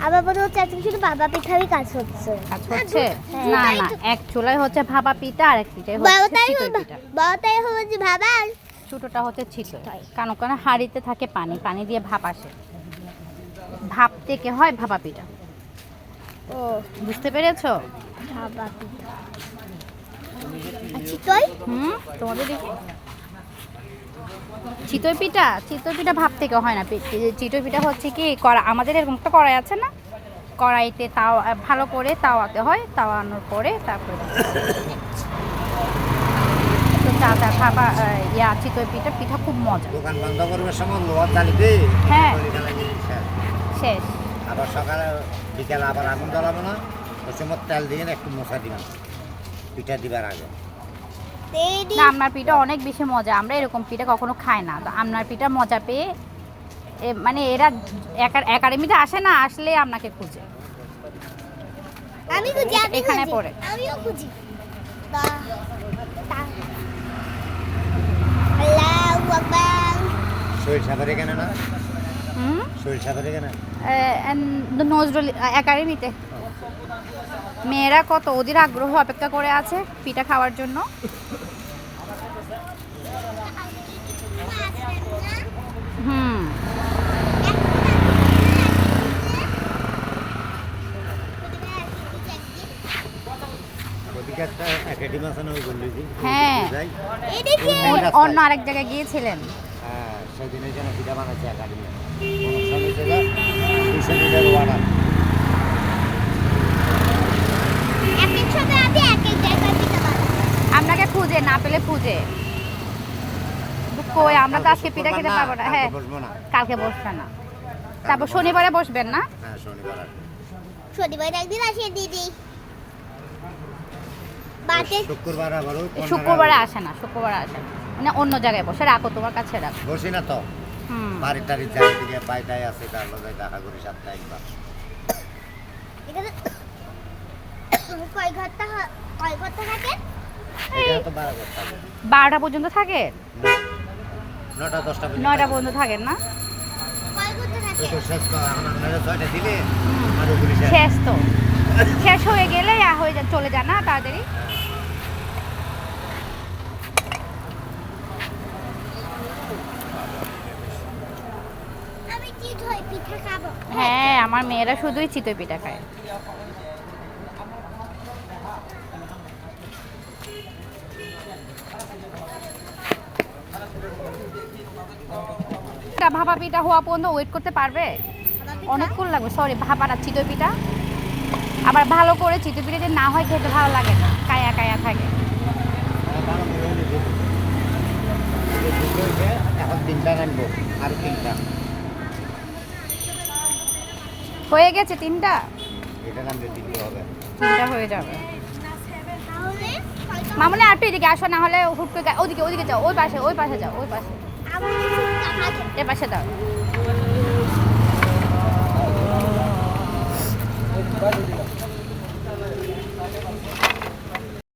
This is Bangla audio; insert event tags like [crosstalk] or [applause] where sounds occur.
আমার মনে হচ্ছে আজকে শুধু বাবা পিঠারই কাজ হচ্ছে। কাজ হচ্ছে? হ্যাঁ। না না এক চুলায় হচ্ছে ভাপা পিঠা আর এক পিঠায় হচ্ছে চিতই পিঠা। বারোটাই হলো যে বাবা ছোটটা হচ্ছে চিতই কারণ কারণ হাঁড়িতে থাকে পানি পানি দিয়ে ভাপ আসে। ভাপ থেকে হয় ভাপা পিঠা। ও। বুঝতে পেরেছ? বাবা পিঠা। চিতই হুম তোমাদের দেখি? চিতই পিঠা? চিতই পিঠা ভাব থেকে হয় না চিতই পিঠা হচ্ছে কি কড়া আমাদের এরকম একটা কড়াই আছে না? কড়াইতে তাও ভালো করে তাওয়াতে হয় তাওয়ানোর পরে তারপরে ইয়া চিতই পিঠা পিঠা খুব মজা। দোকান বন্ধ করবার সময় লোহার জ্বালিতে হ্যাঁ। শেষ। আবার সকালে বিকেলে আবার আগুন জ্বালাবো না? ওই সময় তেল দিয়ে একটু মশা দিলাম পিঠা দিবার আগে। না আপনার পিঠা অনেক বেশি মজা। আমরা এরকম পিঠা কখনো খাই না। তো আপনার পিঠা মজা পেয়ে এ, মানে এরা একা- একাডেমিতে আসে না আসলে আপনাকে খুঁজে। আমি খুঁজি এখানে। পড়ে। আমিও খুঁজি। তা- তা- আল্লাহু আকবার শরীর সাবারে কেন না? হুম? শরীর সাবারে কেন নজরুল একাডেমিতে। মেয়েরা কত? ওদের আগ্রহ অপেক্ষা করে আছে পিঠা খাওয়ার জন্য। হুম। হ্যাঁ। অন্য- অন্য আরেক জায়গায় গিয়েছিলেন। হ্যাঁ সেদিনের জন্য পিঠা বানাচ্ছে একাডেমি অনুষ্ঠান হয়েছিল দুশো মিটার ওয়ার্ডার এক এক সময় আমি এক এক জায়গায় পিঠা বানাই। আপনাকে খুঁজে না পেলে খুঁজে কই আমরা তো আজকে পিঠা খেতে পারব না। হ্যাঁ কালকে বসবে না। তারপর শনিবারে বসবেন না? হ্যাঁ শনিবার একদিন আসে দিদি। শুক্রবার শুক্রবারে আসে না শুক্রবারে আসে না। মানে অন্য জায়গায় বসে। রাখো তোমার কাছে রাখো। বসি না তো। হুম। টাড়ি চারিদিকে বাইটাই আছে তার লগে দেখা করি সাতটা একবার। [coughs] কয় ঘণ্টা কয় ঘণ্টা থাকে? বারোটা পর্যন্ত থাকে। নটা পর্যন্ত নয়টা পর্যন্ত থাকেন না? শেষ তো শেষ শেষ তো। শেষ হয়ে গেলে হয়ে যা চলে যান না তাড়াতাড়ি। আমি কি ধই পিঠা খাব। হ্যাঁ আমার মেয়েরা শুধুই চিতই পিঠা খায়। এটা ভাপা পিঠা হওয়া পর্যন্ত ওয়েট করতে পারবে? অনেকক্ষণ লাগবে সরি ভাপা না চিতই পিঠা। আবার ভালো করে চিতই পিঠা যদি না হয় খেতে ভালো লাগে না কায়া কায়া থাকে। হয়ে গেছে তিনটা? তিনটা হয়ে যাবে। আর একটু এদিকে আসো না হলে হুট করে ওদিকে ওদিকে যাও ওই পাশে ওই পাশে যাও ওই পাশে। এ পাশে দাও।